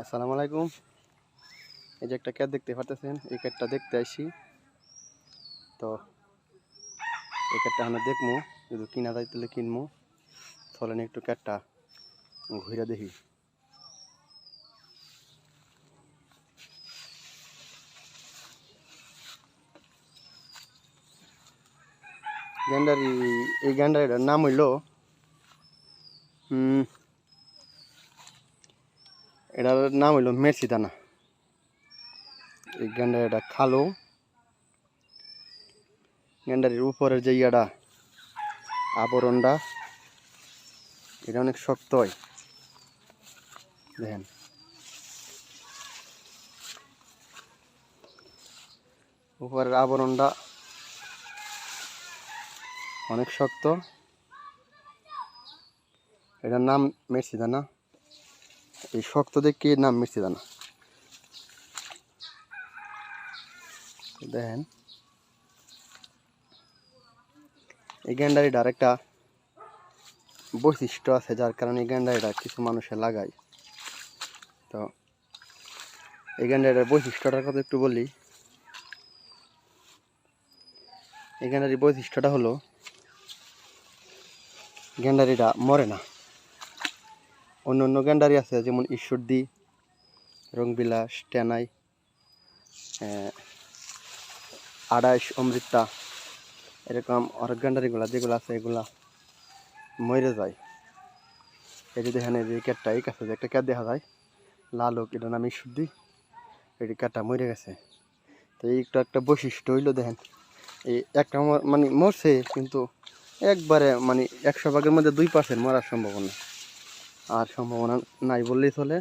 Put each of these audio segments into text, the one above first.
আসসালামু আলাইকুম। এই যে একটা ক্যাট দেখতে পারতেছেন, এই ক্যাটটা দেখতে আসি। তো এই ক্যাটটা আমরা দেখব যদি কিনা যায় তাহলে কিনবো চলেন একটু ক্যাটটা ঘুরে দেখি। গ্যান্ডারি, এই গ্যান্ডারিটার নাম হইল এটার নাম হইল মেরসি দানা এই গ্যান্ডারিটা খালো। গ্যান্ডারির উপরের যে ইয়াটা, আবরণটা, এটা অনেক শক্ত হয়। দেখেন। উপরের আবরণটা অনেক শক্ত। এটার নাম মেরসি দানা এই শক্ত দেখে নাম মিষ্টি দানা? দেখেন। এই গ্যান্ডারিটার একটা বৈশিষ্ট্য আছে, যার কারণে এই গ্যান্ডারিটা কিছু মানুষে লাগায়। তো এই গ্যান্ডারিটার বৈশিষ্ট্যটার কথা একটু বলি। এই গ্যান্ডারির বৈশিষ্ট্যটা হলো, গ্যান্ডারিটা মরে না। অন্য অন্য গ্যান্ডারি আছে, যেমন ঈশ্বরদী রংবিলাস টেনাই আড়াইশ, অমৃতা, এরকম অনেক গ্যান্ডারিগুলা, যেগুলো আছে, এগুলা মরে যায়। এই যে দেখেন, এই যে ক্যাটটা এই কাছে যে একটা ক্যাট দেখা যায়, লাল হোক, এটার নাম ঈশ্বরদী এটি ক্যাটটা মরে গেছে। তো এইটা একটা বৈশিষ্ট্য হইল, দেখেন, এই একটা মানে মরছে, কিন্তু একবারে মানে একশো ভাগের মধ্যে দুই পার্সেন্ট মরার সম্ভাবনা। আর সম্ভাবনা নাই বললেই চলে।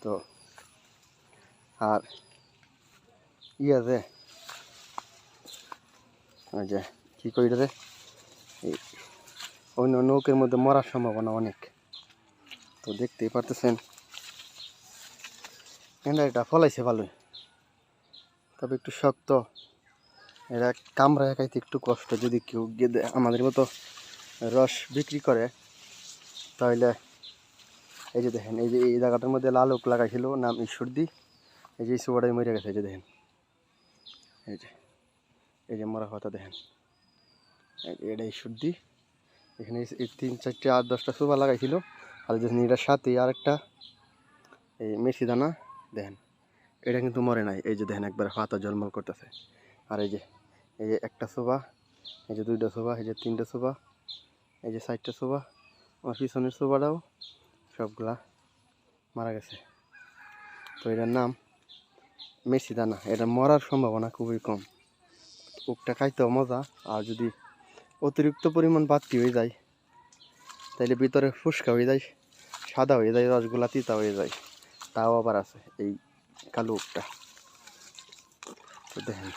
তো, আর ই আছে। ওই যে, কী করি রে অন্য নৌকের মধ্যে মরার সম্ভাবনা অনেক। তো দেখতেই পারতেছেন। এটা ফলাইছে ভালোই। তবে একটু শক্ত। এরা কামড়ায় খাইতে একটু কষ্ট। যদি কেউ আমাদের মতো রস বিক্রি করে তাহলে এই যে দেখেন এই যে এই জায়গাটার মধ্যে লাল ওক লাগাইছিল নাম ঈশ্বরদি এই যে সুবাটাই মরে গেছে এই যে দেখেন এই যে এই যে মরা কথা দেখেন এটা ঈশ্বরদি এখানে তিন চারটে আট দশটা সুবা লাগাইছিল আর দেখেন এটার সাথে আর একটা এই মেসি দানা দেখেন এটা কিন্তু মরে নাই এই যে দেখেন একবার হাতা জলমল করতেছে আর এই যে এই যে একটা সোবা এই যে দুইটা সোবা এই যে তিনটা সোবা এই যে চারটা সোবা আমার পিছনের সোবাটাও সবগুলা মারা গেছে। তো এটার নাম মেসি দানা। এটা মরার সম্ভাবনা খুবই কম। উকটা খাইতেও মজা, আর যদি অতিরিক্ত পরিমাণ বাতি হয়ে যায়, তাইলে ভিতরে ফুসকা হয়ে যায়, সাদা হয়ে যায় রসগুলা তিতা হয়ে যায়। তাও আবার আছে এই কালো উকটা দেখেন